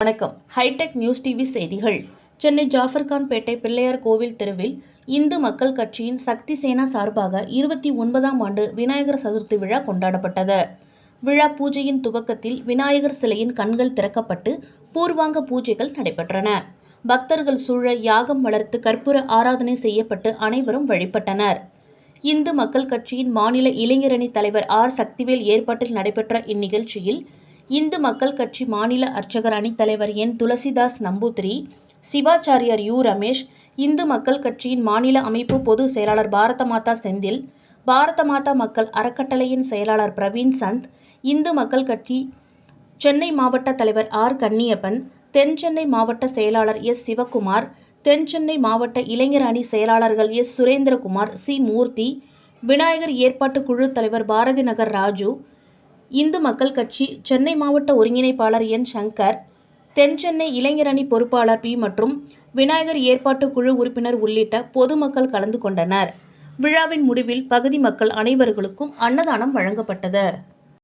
வணக்கம். Hitech news TV செய்திகள். சென்னை ஜாஃபர்கான் பேட்டை பிள்ளையார் கோவில் தெருவில் இந்து மக்கள் கட்சியின் சக்தி சேனா சார்பாக இருபத்தி ஒன்பதாம் ஆண்டு விநாயகர் சதுர்த்தி விழா கொண்டாடப்பட்டது. விழா பூஜையின் துவக்கத்தில் விநாயகர் சிலையின் கண்கள் திறக்கப்பட்டு பூர்வாங்க பூஜைகள் நடைபெற்றன. பக்தர்கள் சூழ யாகம் வளர்த்து கற்பூர ஆராதனை செய்யப்பட்டு அனைவரும் வழிபட்டனர். இந்து மக்கள் கட்சியின் மாநில இளைஞரணி தலைவர் ஆர். சக்திவேல் ஏற்பாட்டில் நடைபெற்ற இந்நிகழ்ச்சியில் இந்து மக்கள் கட்சி மாநில அர்ச்சகர் அணித் தலைவர் என். துளசிதாஸ் நம்பூத்ரி சிவாச்சாரியார் யு. ரமேஷ் இந்து மக்கள் கட்சியின் மாநில அமைப்பு பொதுச் செயலாளர் பாரத மாதா செந்தில் பாரத மாதா மக்கள் அறக்கட்டளையின் செயலாளர் பிரவீன் சந்த் இந்து மக்கள் கட்சி சென்னை மாவட்ட தலைவர் ஆர். கன்னியப்பன் தென் சென்னை மாவட்ட செயலாளர் எஸ். சிவக்குமார் தென் சென்னை மாவட்ட இளைஞர் அணி செயலாளர்கள் எஸ். சுரேந்திரகுமார் சி. மூர்த்தி விநாயகர் ஏற்பாட்டு குழு தலைவர் பாரதி நகர் ராஜு இந்து மக்கள் கட்சி சென்னை மாவட்ட ஒருங்கிணைப்பாளர் என். சங்கர் தென் சென்னை இளைஞர் அணி பொறுப்பாளர் பி. மற்றும் விநாயகர் ஏற்பாட்டு குழு உறுப்பினர் உள்ளிட்ட பொதுமக்கள் கலந்து கொண்டனர். விழாவின் முடிவில் பகுதி மக்கள் அனைவர்களுக்கும் அன்னதானம் வழங்கப்பட்டது.